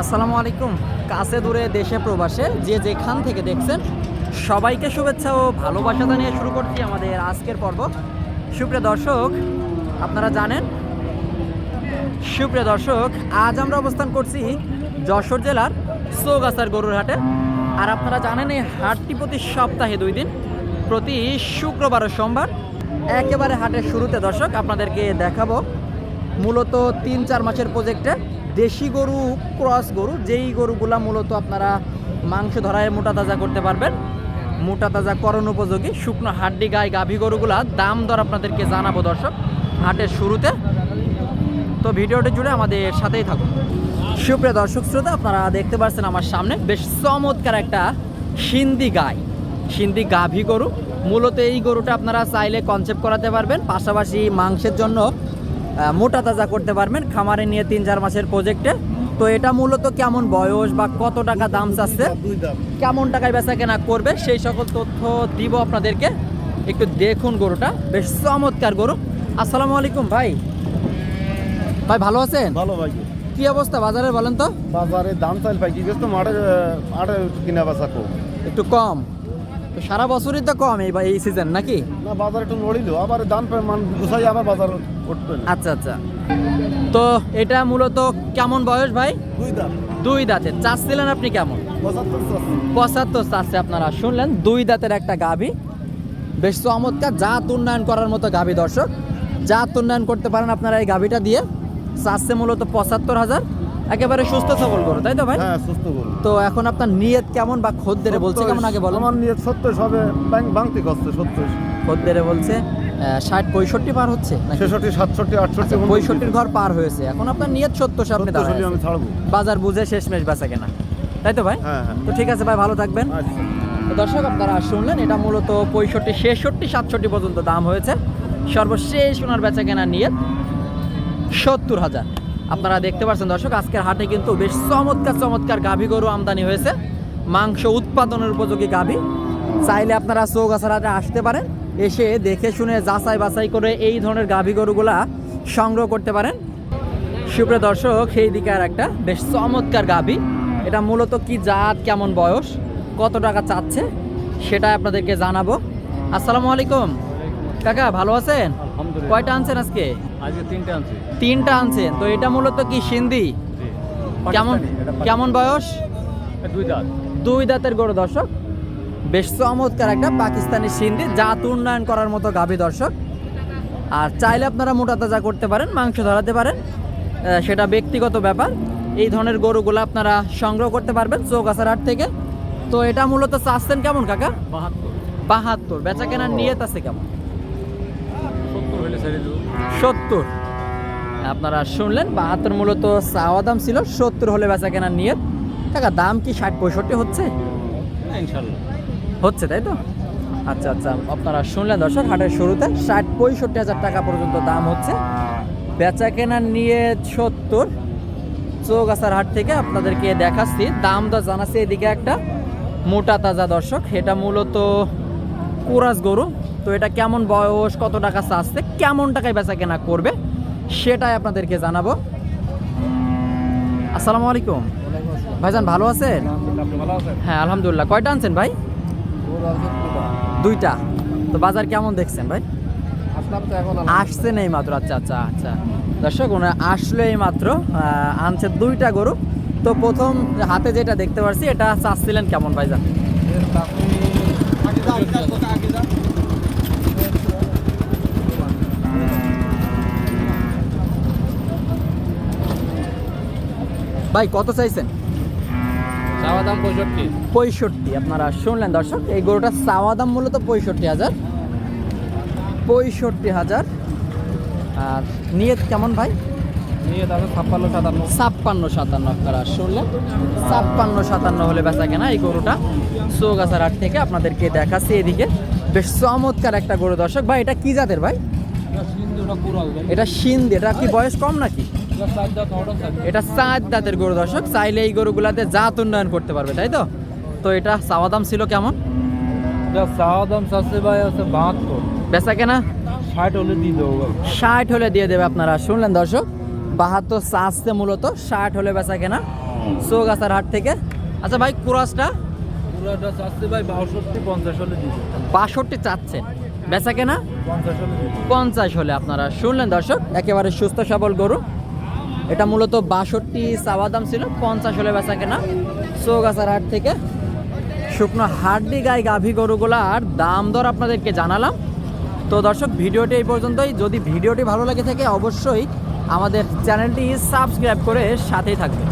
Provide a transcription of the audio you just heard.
আসসালামু আলাইকুম। কাছে দূরে দেশে প্রবাসে যে যেখান থেকে দেখছেন, সবাইকে শুভেচ্ছা ও ভালোবাসা জানিয়ে শুরু করছি আমাদের আজকের পর্ব। সুপ্রিয় দর্শক, আপনারা জানেন, সুপ্রিয় দর্শক, আজ আমরা অবস্থান করছি যশোর জেলার চৌগাছার গরুর হাটে। আর আপনারা জানেন, এই হাটটি প্রতি সপ্তাহে দুই দিন, প্রতি শুক্রবার ও সোমবার একেবারে হাটের শুরুতে দর্শক, আপনাদেরকে দেখাবো। মূলত তিন চার মাসের প্রজেক্টে দেশি গরু, ক্রস গরু, যেই গরুগুলা মূলত আপনারা মাংস ধরায় মোটা তাজা করতে পারবেন। মোটা তাজা করণ উপযোগী, শুকনো হাড্ডি গায়ে গাভী গরুগুলা, দাম দর আপনাদেরকে জানাব দর্শক, হাটের শুরুতে। তো ভিডিওটি জুড়ে আমাদের সাথেই থাকুন। সুপ্রিয় দর্শক শ্রোতা, আপনারা দেখতে পাচ্ছেন আমার সামনে বেশ চমৎকার একটা সিন্ধি গাই, সিন্ধি গাভী গরু। মূলত এই গরুটা আপনারা চাইলে কনসেপ্ট করাতে পারবেন, পাশাপাশি মাংসের জন্য মোটা তাজা করতে পারবেন খামারে নিয়ে তিন চার মাসের প্রজেক্টে তো এটা মূলত কেমন বয়স বা কত টাকা দাম চাচ্ছে? কেমন টাকায় বেচা কেনা করবে? সেই সকল তথ্য দিব আপনাদেরকে। একটু দেখুন গরুটা। বেশ চমৎকার গরু। আসসালামু আলাইকুম ভাই। ভাই ভালো আছেন? ভালো ভাই। কি অবস্থা বাজারে বলেন তো? বাজারে দাম চাইল পাই কি মাঠে আটে কিনা বেচা একটু কম। তো সারা বছরই তো কম এই এই সিজন নাকি? না বাজার একটু নড়িল আবার পাই মান গুছাই আবার বাজার উঠবে আচ্ছা আচ্ছা। তো এটা মূলত কেমন বয়স ভাই? দুই দাম দুই দাঁতের চাচ্ছিলেন আপনি কেমন? পঁচাত্তর চাচ্ছে আপনারা শুনলেন। দুই দাঁতের একটা গাভী। বেশ চমৎকার জাত উন্নয়ন করার মতো গাভী দর্শক। জাত উন্নয়ন করতে পারেন আপনারা এই গাভীটা দিয়ে। চাচ্ছে মূলত পঁচাত্তর হাজার। একেবারে সুস্থ সবল করো তাই তো ভাই? হ্যাঁ সুস্থ করুন তো এখন আপনার নিয়ত কেমন বা খদ্দেরে বলছে? কেমন আগে বলো আমার নিয়ে সত্তর সবে ব্যাংক ভাঙতে কষ্ট সত্তর। খদ্দেরে বলছে ষাট পঁয়ষট্টি পার হচ্ছে নাকি? ছেষট্টি সাতষট্টি আটষট্টি আচ্ছা, পঁয়ষট্টির ঘর পার হয়েছে। এখন আপনার নিয়ত সত্তর সত্তর দাঁড়ায় আমি ছাড়বো। বাজার বুঝে শেষমেশ বেচা কেনা। তাই তো ভাই? হ্যাঁ হ্যাঁ। তো ঠিক আছে ভাই ভালো থাকবেন। আচ্ছা। তো দর্শক আপনারা শুনলেন এটা মূলত পঁয়ষট্টি ছেষট্টি সাতষট্টি পর্যন্ত দাম হয়েছে। সর্বশেষ ওনার বেচা কেনার নিয়ে সত্তর হাজার। আপনারা দেখতে পাচ্ছেন দর্শক আজকের হাটে কিন্তু বেশ চমৎকার চমৎকার গাভী গরু আমদানি হয়েছে। মাংস উৎপাদনের উপযোগী গাভী। চাইলে আপনারা চৌগাছার হাটে আসতে পারেন এসে দেখে শুনে যাচাই বাছাই করে এই ধরনের গাভী গরুগুলা সংগ্রহ করতে পারেন। সুপ্রিয় দর্শক এই দিকে আর একটা বেশ চমৎকার গাভী। এটা মূলত কি জাত কেমন বয়স কত টাকা চাচ্ছে সেটা আপনাদেরকে জানাব। আসসালামু আলাইকুম। কাকা ভালো আছেন? কয়টা আনছেন আজকে? আজকে তিনটে আনছি। তিনটা আনছেন। তো এটা মূলত কি সিন্ধি? কেমন কেমন বয়স? দুই দাঁত। দুই দাঁতের গরু দর্শক। বেশ চমৎকার একটা পাকিস্তানি সিন্ধি জাত উন্নয়ন করার মতো গাভী দর্শক। আর চাইলে আপনারা মোটা তাজা করতে পারেন মাংস ধরাতে পারেন সেটা ব্যক্তিগত ব্যাপার। এই ধরনের গরুগুলো আপনারা সংগ্রহ করতে পারবেন চৌগাছার হাট থেকে। তো এটা মূলত চাচ্ছেন কেমন কাকা? বাহাত্তর। বাহাত্তর। বেচা কেনার নিয়ত আছে কেমন? সত্তর। আপনারা শুনলেন বাহাত্তর মূলত চাওয়া দাম ছিল সত্তর হলে বেচা কেনার নিয়ত। টাকা দাম কি ষাট পঁয়ষট্টি হচ্ছে? হচ্ছে তাই তো? আচ্ছা আচ্ছা আপনারা শুনলেন দর্শক হাটের শুরুতে ষাট পঁয়ষট্টি হাজার টাকা পর্যন্ত দাম হচ্ছে। বেচা কেনার নিয়ে সত্তর। চৌগাছার হাট থেকে আপনাদেরকে দেখাচ্ছি দাম দর জানাচ্ছি এদিকে একটা। মোটা তাজা দর্শক এটা মূলত কোরাস গরু। তো এটা কেমন বয়স কত টাকা চাচ্ছে কেমন টাকায় বেচা কেনা করবে সেটাই আপনাদেরকে জানাব। আসসালামু আলাইকুম। ভাইজান ভালো আছেন? হ্যাঁ আলহামদুলিল্লাহ। কয়টা আনছেন ভাই? দুইটা। তো বাজার কেমন দেখছেন ভাই? আসলাম তো এখন আসছে নেই মাত্র। আচ্ছা আচ্ছা আচ্ছা। দর্শক ওনার আসলো এই মাত্র আনছে দুইটা গরু। তো প্রথম হাতে যেটা দেখতে পাচ্ছি এটা চাচ্ছিলেন কেমন ভাইজান? ভাই কত চাইছেন? চাওয়া দাম পঁয়ষট্টি। পঁয়ষট্টি। আপনারা শুনলেন দর্শক এই গরুটার চাওয়া দাম মূলত পঁয়ষট্টি হাজার। পঁয়ষট্টি হাজার। আর নিয়ত কেমন ভাই? ছাপ্পান্ন সাতান্ন। ছাপ্পান্ন সাতান্ন আপনারা শুনলেন। ছাপ্পান্ন সাতান্ন হলে বেচা কেনা এই গরুটা। চৌগাছার হাট থেকে আপনাদেরকে দেখাচ্ছি এদিকে। বেশ চমৎকার একটা গরু দর্শক। ভাই এটা কি জাতের ভাই? এটা সিন্ধ। এটা কি বয়স কম নাকি? এটা চার দাঁতের গরু দর্শক চাইলে এই গরুগুলাতে জাত উন্নয়ন করতে পারবে তাই তো? তো এটা চাওয়া দাম ছিল কেমন? চাওয়া দাম চাচ্ছে ভাই আছে বাহাত্তর। বেচা কেনা? ষাট হলে দিয়ে দেবো ষাট হলে দিয়ে দেবে আপনারা শুনলেন দর্শক? বাহাত্তর চাষতে মূলত ষাট হলে বেচা কেনা। সোগাছার হাট থেকে। আচ্ছা ভাই কুরাসটা? চাচ্ছে বাষট্টি চাচ্ছেন বেচা কেনা? পঞ্চাশ হলে আপনারা শুনলেন দর্শক? একেবারে সুস্থ সবল গরু। এটা মূলত বাষট্টি চাওয়া দাম ছিল, পঞ্চাশ হলে বেচা কেনা। চৌগাছার হাট থেকে শুকনো হাড্ডি গাই গাভী গরুগুলার দাম দর আপনাদেরকে জানালাম। তো দর্শক, ভিডিওটি এই পর্যন্তই। যদি ভিডিওটি ভালো লাগে থাকে, অবশ্যই আমাদের চ্যানেলটি সাবস্ক্রাইব করে সাথেই থাকবেন।